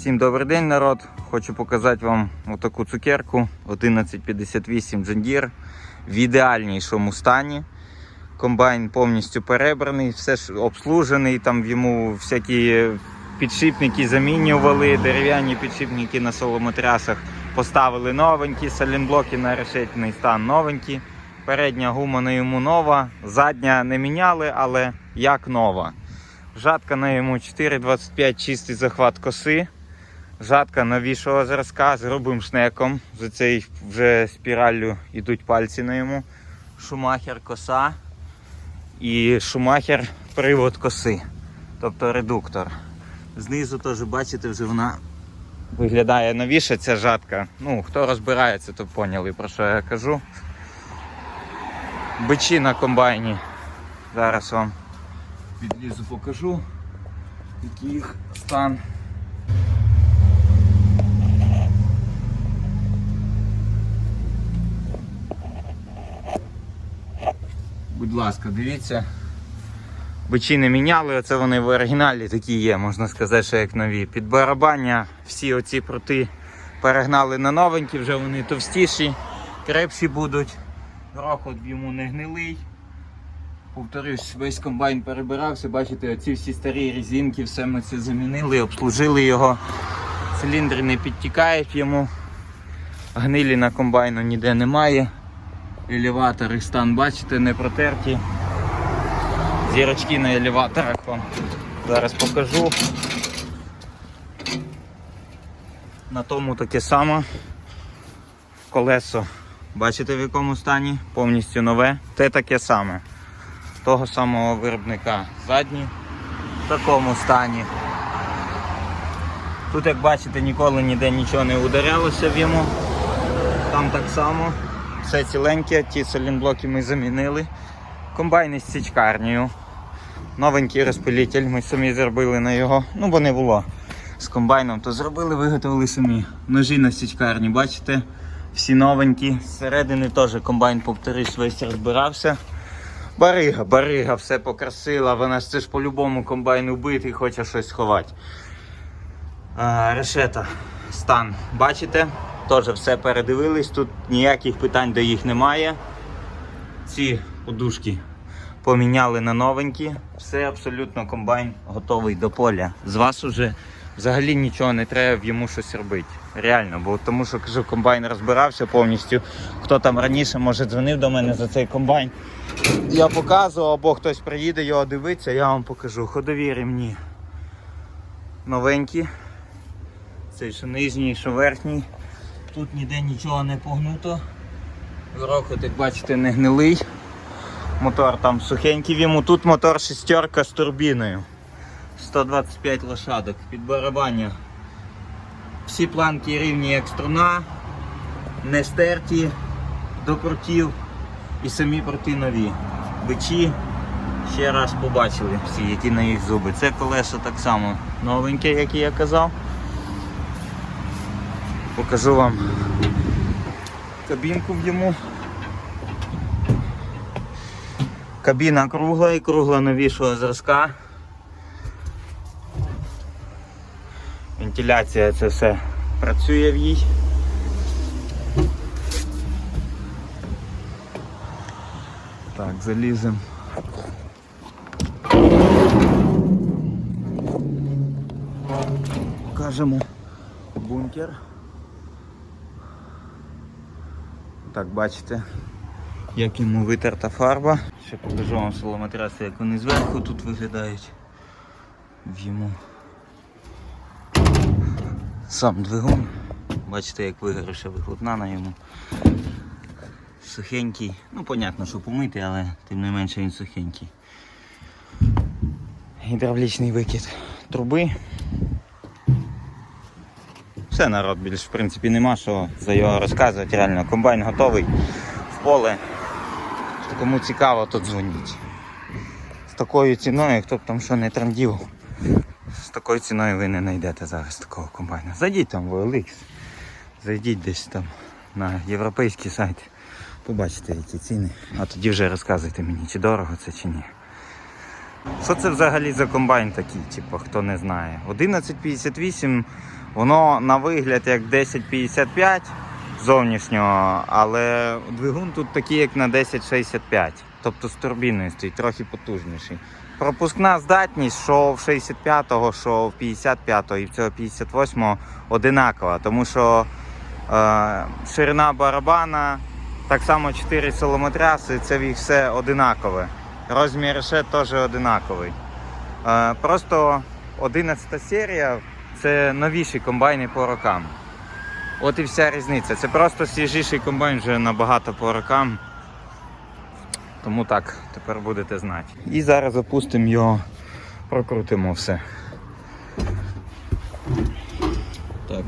Всім добрий день, народ. Хочу показати вам отаку цукерку 1158 John Deere в ідеальнішому стані. Комбайн повністю перебраний, все ж обслужений, там йому всякі підшипники замінювали, дерев'яні підшипники на соломотрясах поставили новенькі, салінблоки на решетний стан новенькі. Передня гума на йому нова, задня не міняли, але як нова. Жатка на йому 4,25 чистий захват коси. Жатка новішого зразка з грубим шнеком. За цей вже спіраллю йдуть пальці на йому. Шумахер коса і шумахер привод коси. Тобто редуктор. Знизу теж бачите, вже вона виглядає новіше ця жатка. Ну, хто розбирається, то поняли про що я кажу. Бичі на комбайні. Зараз вам підлізу покажу, який їх стан. Будь ласка, дивіться. Бичі не міняли, оце вони в оригіналі такі є, можна сказати, що як нові. Під барабання всі оці прути перегнали на новенькі, вже вони товстіші, крепші будуть. Грохот йому не гнилий. Повторюсь, весь комбайн перебирався, бачите, оці всі старі резинки, все ми це замінили, обслужили його. Циліндри не підтікають йому. Гнилі на комбайну ніде немає. Елеватори стан, бачите, не протерті. Зірочки на елеваторах вам зараз покажу. На тому таке саме. Колесо. Бачите в якому стані? Повністю нове. Те таке саме. Того самого виробника. Задні в такому стані. Тут, як бачите, ніколи ніде нічого не ударялося в йому. Там так само. Все ціленьке, ті салінблоки ми замінили. Комбайн із січкарнею. Новенький розпилитель ми самі зробили на його. Ну, бо не було з комбайном, то зробили, виготовили самі. Ножі на січкарні, бачите? Всі новенькі. Зсередини теж комбайн, повторюсь, весь розбирався. Барига, барига, все покрасила. Вона ж це ж по-любому комбайн убитий, хоче щось сховати. А, решета, стан, бачите? Теж все передивились, тут ніяких питань до їх немає. Ці подушки поміняли на новенькі. Все абсолютно комбайн готовий до поля. З вас уже взагалі нічого не треба йому щось робити. Реально, бо тому що кажу, комбайн розбирався повністю. Хто там раніше може дзвонив до мене за цей комбайн. Я показував, або хтось приїде його дивитися, я вам покажу. Ходові ремні новенькі. Цей що нижній, що верхній. Тут ніде нічого не погнуто. Грохот, як бачите, не гнилий. Мотор там сухенький йому. Тут мотор шестерка з турбіною. 125 лошадок під барабання. Всі планки рівні як струна, не стерті до крутів і самі порти нові. Бичі ще раз побачили всі, які на їх зуби. Це колесо так само новеньке, як я казав. Покажу вам кабінку в йому. Кабіна кругла і кругла новішого зразка. Вентиляція це все працює в їй. Так, заліземо. Покажемо бункер. Так, бачите, як йому витерта фарба. Ще покажу вам соломотраси, як вони зверху тут виглядають. В йому сам двигун. Бачите, як вигоріша вихлопна на йому. Сухенький. Ну, понятно, що помитий, але тим не менше він сухенький. Гідравлічний викид труби. Все народ більш в принципі нема що за його розказувати. Реально комбайн готовий в поле. Кому цікаво, то дзвоніть. З такою ціною, хто б там що не трандів, з такою ціною ви не знайдете зараз такого комбайна. Зайдіть там в OLX, зайдіть десь там на європейський сайт, побачите які ціни, а тоді вже розказуйте мені, чи дорого це чи ні. Що це взагалі за комбайн такий, типу, хто не знає? 1158 Воно на вигляд як 1055 зовнішнього, але двигун тут такий, як на 1065. Тобто з турбіною стоїть, трохи потужніший. Пропускна здатність, що в 65-го, що в 55-го і в цього 58-го одинакова, тому що е, ширина барабана, так само 4 силометряси, це все одинакове. Розмір ще теж одинаковий. Е, просто 11 серія це новіші комбайни по рокам. От і вся різниця. Це просто свіжіший комбайн вже набагато по рокам. Тому так, тепер будете знати. І зараз запустимо його, прокрутимо все. Так.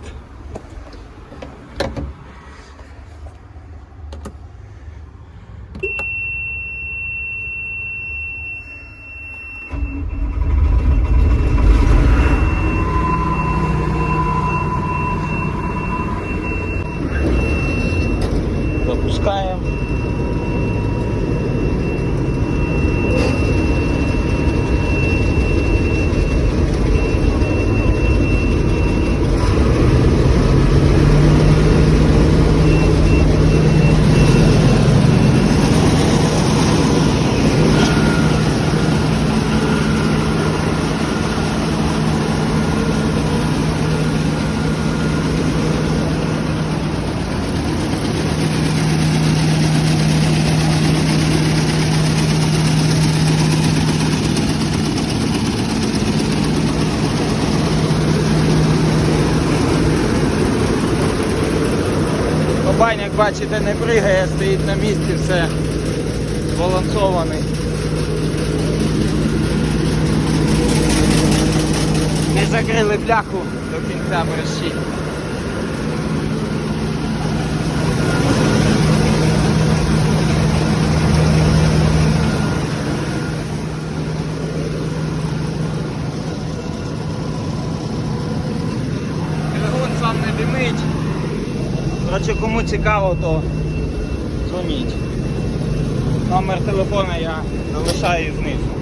Комбайн, як бачите, не пригає, стоїть на місці, все збалансований. Не закрили бляху до кінця мерщі. Двигун сам не димить. Коротше, кому цікаво, то дзвоніть. Номер телефона я залишаю знизу.